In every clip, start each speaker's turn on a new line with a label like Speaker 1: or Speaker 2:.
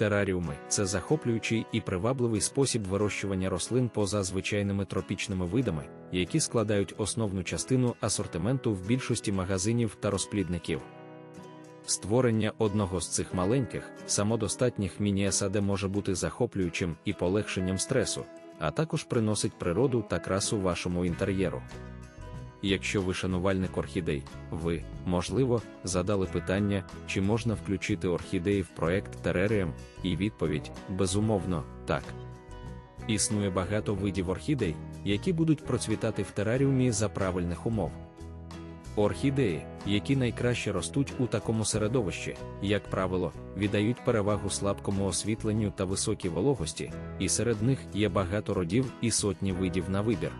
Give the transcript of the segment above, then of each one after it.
Speaker 1: Тераріуми це захоплюючий і привабливий спосіб вирощування рослин поза звичайними тропічними видами, які складають основну частину асортименту в більшості магазинів та розплідників. Створення одного з цих маленьких, самодостатніх міні-есаде може бути захоплюючим і полегшенням стресу, а також приносить природу та красу вашому інтер'єру. Якщо ви шанувальник орхідей, ви, можливо, задали питання, чи можна включити орхідеї в проект Тереріум, і відповідь безумовно, так. Існує багато видів орхідей, які будуть процвітати в тераріумі за правильних умов. Орхідеї, які найкраще ростуть у такому середовищі, як правило, віддають перевагу слабкому освітленню та високій вологості, і серед них є багато родів і сотні видів на вибір.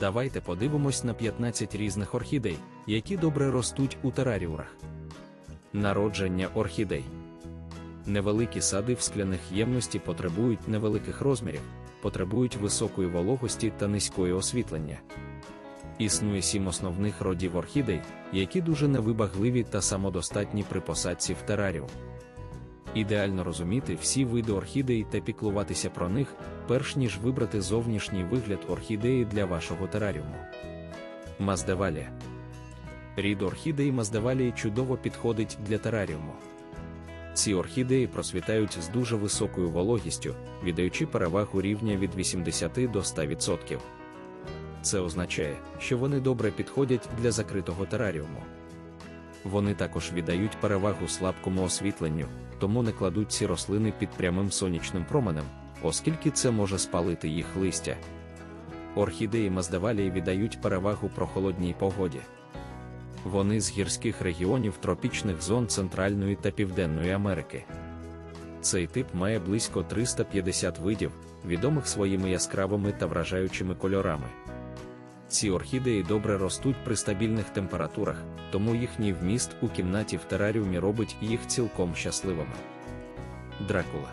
Speaker 1: Давайте подивимось на 15 різних орхідей, які добре ростуть у тераріурах. Народження орхідей. Невеликі сади в скляних ємності потребують невеликих розмірів, потребують високої вологості та низької освітлення. Існує сім основних родів орхідей, які дуже невибагливі та самодостатні при посадці в тераріум. Ідеально розуміти всі види орхідей та піклуватися про них, перш ніж вибрати зовнішній вигляд орхідеї для вашого тераріуму. Маздевалія. Рід орхідеї маздевалії чудово підходить для тераріуму. Ці орхідеї просвітають з дуже високою вологістю, віддаючи перевагу рівня від 80 до 100%. Це означає, що вони добре підходять для закритого тераріуму. Вони також віддають перевагу слабкому освітленню, тому не кладуть ці рослини під прямим сонячним променем, оскільки це може спалити їх листя. Орхідеї маздавалії віддають перевагу прохолодній погоді. Вони з гірських регіонів тропічних зон Центральної та Південної Америки. Цей тип має близько 350 видів, відомих своїми яскравими та вражаючими кольорами. Ці орхідеї добре ростуть при стабільних температурах, тому їхній вміст у кімнаті в тераріумі робить їх цілком щасливими. Дракула.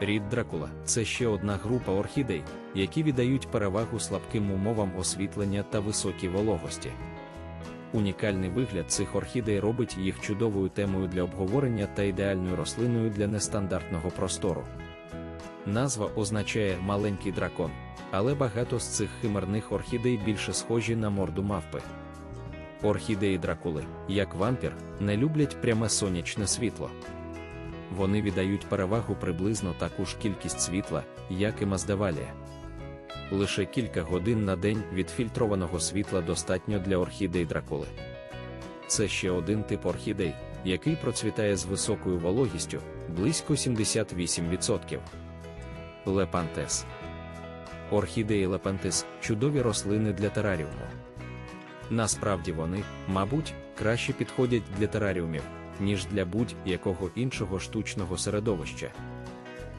Speaker 1: Рід дракула це ще одна група орхідей, які віддають перевагу слабким умовам освітлення та високій вологості. Унікальний вигляд цих орхідей робить їх чудовою темою для обговорення та ідеальною рослиною для нестандартного простору. Назва означає маленький дракон, але багато з цих химерних орхідей більше схожі на морду мавпи. Орхідеї дракули, як вампір, не люблять пряме сонячне світло. Вони віддають перевагу приблизно таку ж кількість світла, як і маздавалія. Лише кілька годин на день відфільтрованого світла достатньо для орхідей дракули. Це ще один тип орхідей, який процвітає з високою вологістю близько 78%. Лепантес. Орхідеї лепантес чудові рослини для тераріуму. Насправді вони, мабуть, краще підходять для тераріумів, ніж для будь-якого іншого штучного середовища.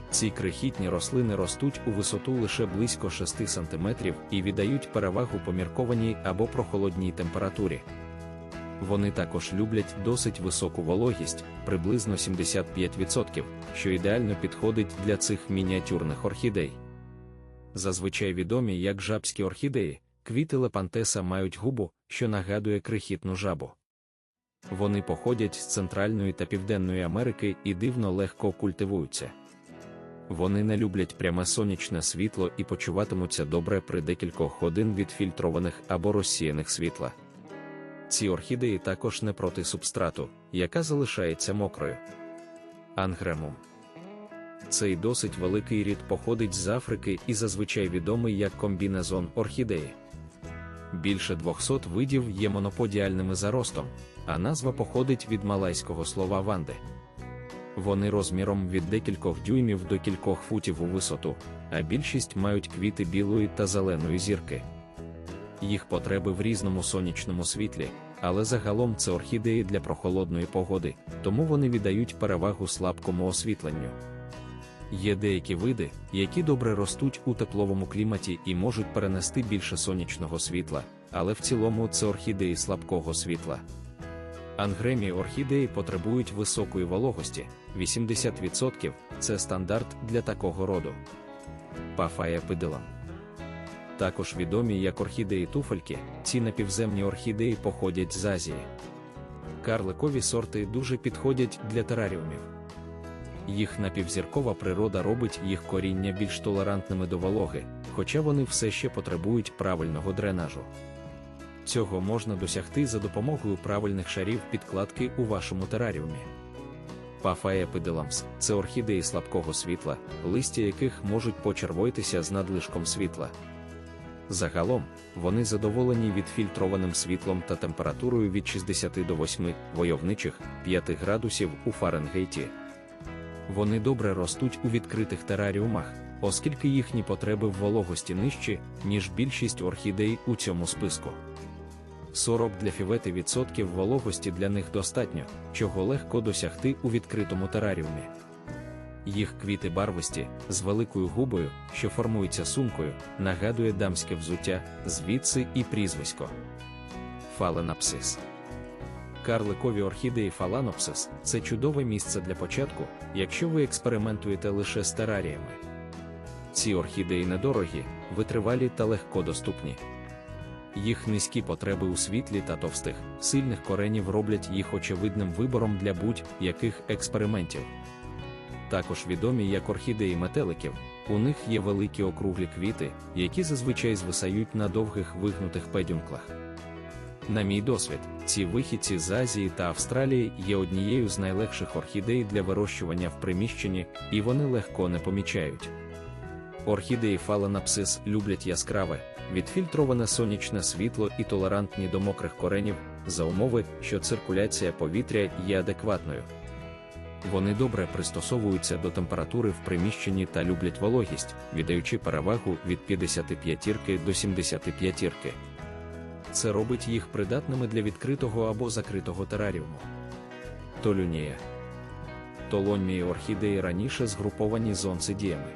Speaker 1: Ці крихітні рослини ростуть у висоту лише близько 6 см і віддають перевагу поміркованій або прохолодній температурі. Вони також люблять досить високу вологість, приблизно 75%, що ідеально підходить для цих мініатюрних орхідей. Зазвичай відомі як жабські орхідеї, квіти лепантеса мають губу, що нагадує крихітну жабу. Вони походять з Центральної та Південної Америки і дивно легко культивуються. Вони не люблять пряме сонячне світло і почуватимуться добре при декількох годин від фільтрованих або розсіяних світла. Ці орхідеї також не проти субстрату, яка залишається мокрою. Ангремум. Цей досить великий рід походить з Африки і зазвичай відомий як комбінезон орхідеї. Більше 200 видів є моноподіальними заростом, а назва походить від малайського слова ванди. Вони розміром від декількох дюймів до кількох футів у висоту, а більшість мають квіти білої та зеленої зірки. Їх потреби в різному сонячному світлі, але загалом це орхідеї для прохолодної погоди, тому вони віддають перевагу слабкому освітленню. Є деякі види, які добре ростуть у тепловому кліматі і можуть перенести більше сонячного світла, але в цілому це орхідеї слабкого світла. Ангремі орхідеї потребують високої вологості, 80% це стандарт для такого роду. Пафая пидилам. Також відомі як орхідеї туфельки, ці напівземні орхідеї походять з Азії. Карликові сорти дуже підходять для тераріумів. Їх напівзіркова природа робить їх коріння більш толерантними до вологи, хоча вони все ще потребують правильного дренажу. Цього можна досягти за допомогою правильних шарів підкладки у вашому тераріумі. Пафаепиделамс – це орхідеї слабкого світла, листя яких можуть почервоїтися з надлишком світла. Загалом, вони задоволені відфільтрованим світлом та температурою від 60 до 8 войовничих 5 градусів у Фаренгейті. Вони добре ростуть у відкритих тераріумах, оскільки їхні потреби в вологості нижчі, ніж більшість орхідей у цьому списку. 40 для фівети відсотків вологості для них достатньо, чого легко досягти у відкритому тераріумі. Їх квіти барвисті, з великою губою, що формується сумкою, нагадує дамське взуття, звідси і прізвисько. Фаленапсис. Карликові орхідеї фаланопсис це чудове місце для початку, якщо ви експериментуєте лише з тераріями. Ці орхідеї недорогі, витривалі та легкодоступні. Їх низькі потреби у світлі та товстих, сильних коренів роблять їх очевидним вибором для будь-яких експериментів. Також відомі як орхідеї метеликів, у них є великі округлі квіти, які зазвичай звисають на довгих вигнутих педюнклах. На мій досвід, ці вихідці з Азії та Австралії є однією з найлегших орхідей для вирощування в приміщенні, і вони легко не помічають. Орхідеї фаланапсис люблять яскраве, відфільтроване сонячне світло і толерантні до мокрих коренів за умови, що циркуляція повітря є адекватною. Вони добре пристосовуються до температури в приміщенні та люблять вологість, віддаючи перевагу від 55 до 75. Це робить їх придатними для відкритого або закритого тераріуму. Толюнія. Толонмії орхідеї раніше згруповані з онцидіями.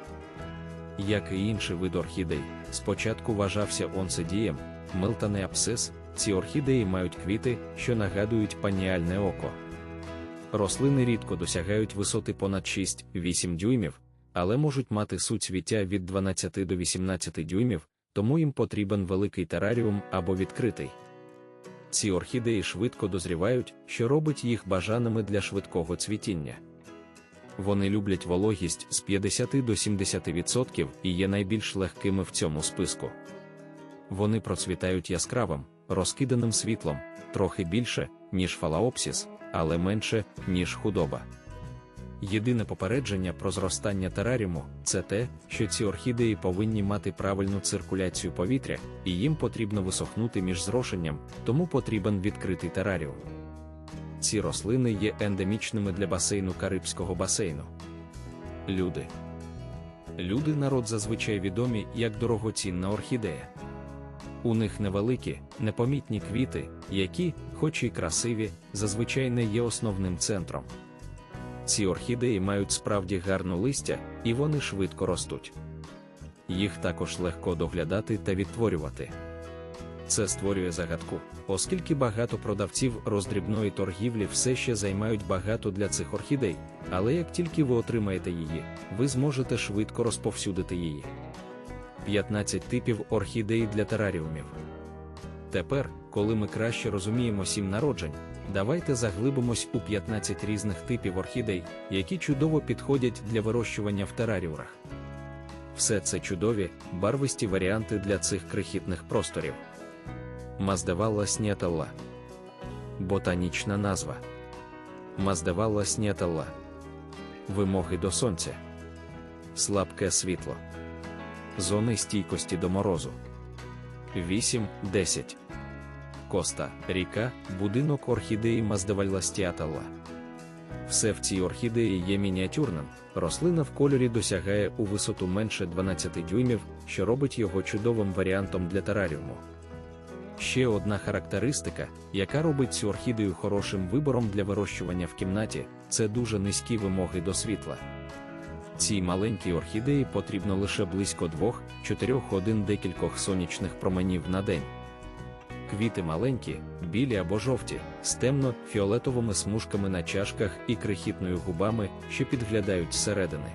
Speaker 1: Як і інші види орхідей, спочатку вважався онцидієм, милтане апсис, ці орхідеї мають квіти, що нагадують паніальне око. Рослини рідко досягають висоти понад 6-8 дюймів, але можуть мати суцвіття від 12 до 18 дюймів, тому їм потрібен великий тераріум або відкритий. Ці орхідеї швидко дозрівають, що робить їх бажаними для швидкого цвітіння. Вони люблять вологість з 50 до 70% і є найбільш легкими в цьому списку. Вони процвітають яскравим, розкиданим світлом, трохи більше, ніж фалаопсіс, але менше, ніж худоба. Єдине попередження про зростання тераріуму це те, що ці орхідеї повинні мати правильну циркуляцію повітря, і їм потрібно висохнути між зрошенням, тому потрібен відкритий тераріум. Ці рослини є ендемічними для басейну Карибського басейну. Люди. Люди народ зазвичай відомі як дорогоцінна орхідея. У них невеликі, непомітні квіти, які, хоч і красиві, зазвичай не є основним центром. Ці орхідеї мають справді гарну листя, і вони швидко ростуть. Їх також легко доглядати та відтворювати. Це створює загадку, оскільки багато продавців роздрібної торгівлі все ще займають багато для цих орхідей, але як тільки ви отримаєте її, ви зможете швидко розповсюдити її. 15 типів орхідей для тераріумів. Тепер, коли ми краще розуміємо сім народжень, давайте заглибимось у 15 різних типів орхідей, які чудово підходять для вирощування в тераріурах. Все це чудові, барвисті варіанти для цих крихітних просторів. Маздевалла сняталла. Ботанічна назва. Маздевалла сняталла. Вимоги до сонця. Слабке світло. Зони стійкості до морозу. 8-10. Коста, ріка, будинок орхідеї Маздевальластіаталла. Все в цій орхідеї є мініатюрним. Рослина в кольорі досягає у висоту менше 12 дюймів, що робить його чудовим варіантом для тераріуму. Ще одна характеристика, яка робить цю орхідею хорошим вибором для вирощування в кімнаті, це дуже низькі вимоги до світла. Цій маленькій орхідеї потрібно лише близько 2-4 годин декількох сонячних променів на день. Квіти маленькі, білі або жовті, з темно-фіолетовими смужками на чашках і крихітною губами, що підглядають зсередини.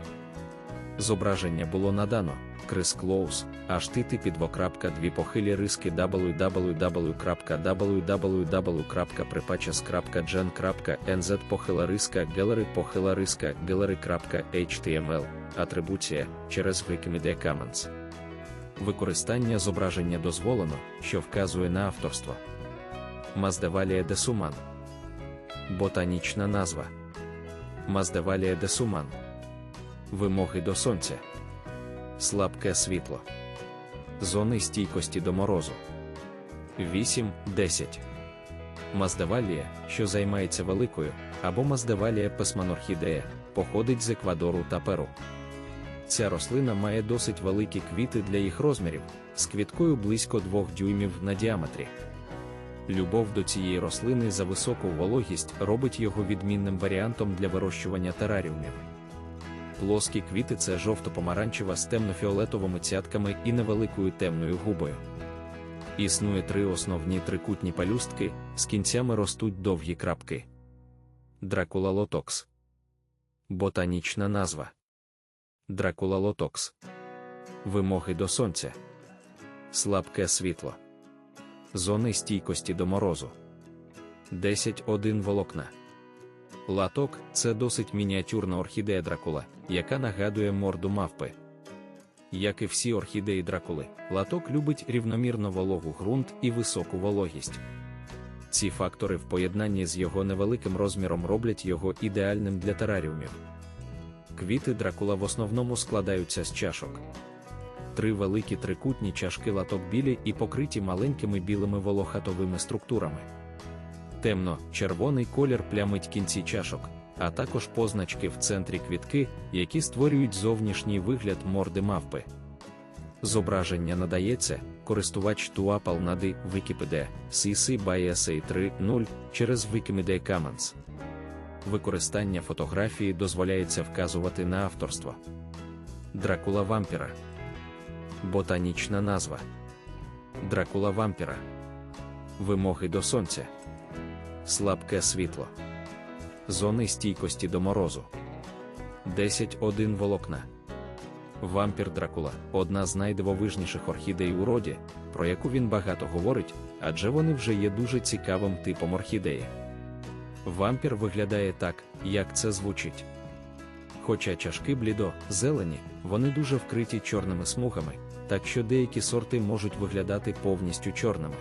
Speaker 1: Зображення було надано, Крис Клоус, HTTP похилі риски www.pripachas.gen.nz похила риска Gallery похила риска Gallery.html Атрибуція через Wikimedia Commons. Використання зображення дозволено, що вказує на авторство. Маздевалія де Суман. Ботанічна назва. Маздевалія де Суман. Вимоги до сонця. Слабке світло. Зони стійкості до морозу. 8-10. Маздевалія, що займається великою, або маздевалія песманорхідея, походить з Еквадору та Перу. Ця рослина має досить великі квіти для їх розмірів, з квіткою близько 2 дюймів на діаметрі. Любов до цієї рослини за високу вологість робить його відмінним варіантом для вирощування тераріумів. Плоскі квіти це жовто-помаранчева з темно-фіолетовими цятками і невеликою темною губою. Існує три основні трикутні палюстки, з кінцями ростуть довгі крапки. Дракула лотокс. Ботанічна назва. Дракула лотокс. Вимоги до сонця. Слабке світло. Зони стійкості до морозу. 10-1 волокна. Латок це досить мініатюрна орхідея дракула, яка нагадує морду мавпи. Як і всі орхідеї дракули, латок любить рівномірно вологу ґрунт і високу вологість. Ці фактори в поєднанні з його невеликим розміром роблять його ідеальним для тераріумів. Квіти дракула в основному складаються з чашок. Три великі трикутні чашки латок білі і покриті маленькими білими волохатовими структурами. Темно-червоний колір плямить кінці чашок, а також позначки в центрі квітки, які створюють зовнішній вигляд морди мавпи. Зображення надається користувач Туапал нади Wikipedia CC by SA 3.0 через Wikimedia Commons. Використання фотографії дозволяється вказувати на авторство. Дракула вампіра. Ботанічна назва. Дракула вампіра. Вимоги до сонця. Слабке світло. Зони стійкості до морозу. 10-1 волокна. Вампір Дракула одна з найдивовижніших орхідей у роді, про яку він багато говорить, адже вони вже є дуже цікавим типом орхідеї. Вампір виглядає так, як це звучить. Хоча чашки блідо, зелені, вони дуже вкриті чорними смугами, так що деякі сорти можуть виглядати повністю чорними.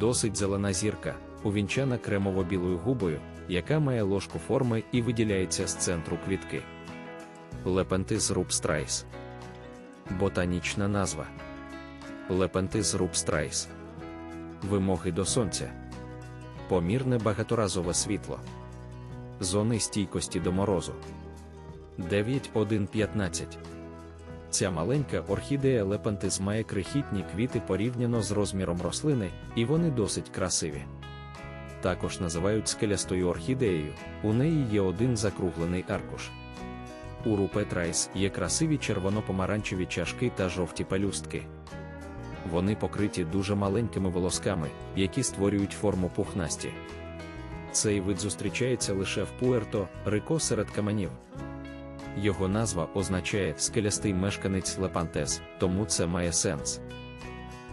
Speaker 1: Досить зелена зірка, увінчана кремово-білою губою, яка має ложку форми і виділяється з центру квітки. Лепентис рубстрайс. Ботанічна назва. Лепентис рубстрайс. Вимоги до сонця. Помірне багаторазове світло. Зони стійкості до морозу. 9.1.15. Ця маленька орхідея лепантис має крихітні квіти порівняно з розміром рослини, і вони досить красиві. Також називають скелястою орхідеєю, у неї є один закруглений аркуш. У рупетрайс є красиві червоно-помаранчеві чашки та жовті пелюстки. Вони покриті дуже маленькими волосками, які створюють форму пухнасті. Цей вид зустрічається лише в Пуерто, Рико серед каменів. Його назва означає скелястий мешканець Лепантес, тому це має сенс.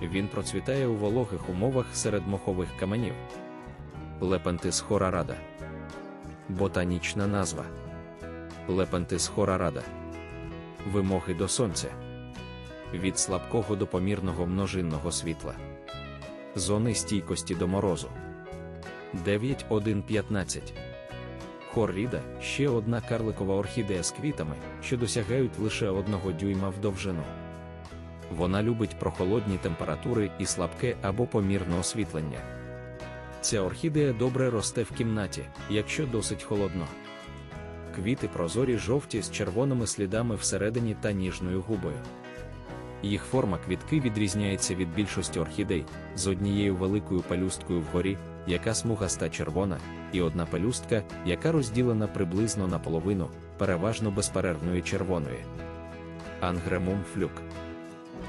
Speaker 1: Він процвітає у вологих умовах серед мохових каменів. Лепантис хорарада. Ботанічна назва. Лепантис хорарада. Вимоги до сонця. Від слабкого до помірного множинного світла. Зони стійкості до морозу. 9.1.15. Хорріда ще одна карликова орхідея з квітами, що досягають лише одного дюйма в довжину. Вона любить прохолодні температури і слабке або помірне освітлення. Ця орхідея добре росте в кімнаті, якщо досить холодно. Квіти прозорі жовті з червоними слідами всередині та ніжною губою. Їх форма квітки відрізняється від більшості орхідей з однією великою пелюсткою вгорі, яка смугаста червона, і одна пелюстка, яка розділена приблизно наполовину, переважно безперервної червоної. Ангремум флюк.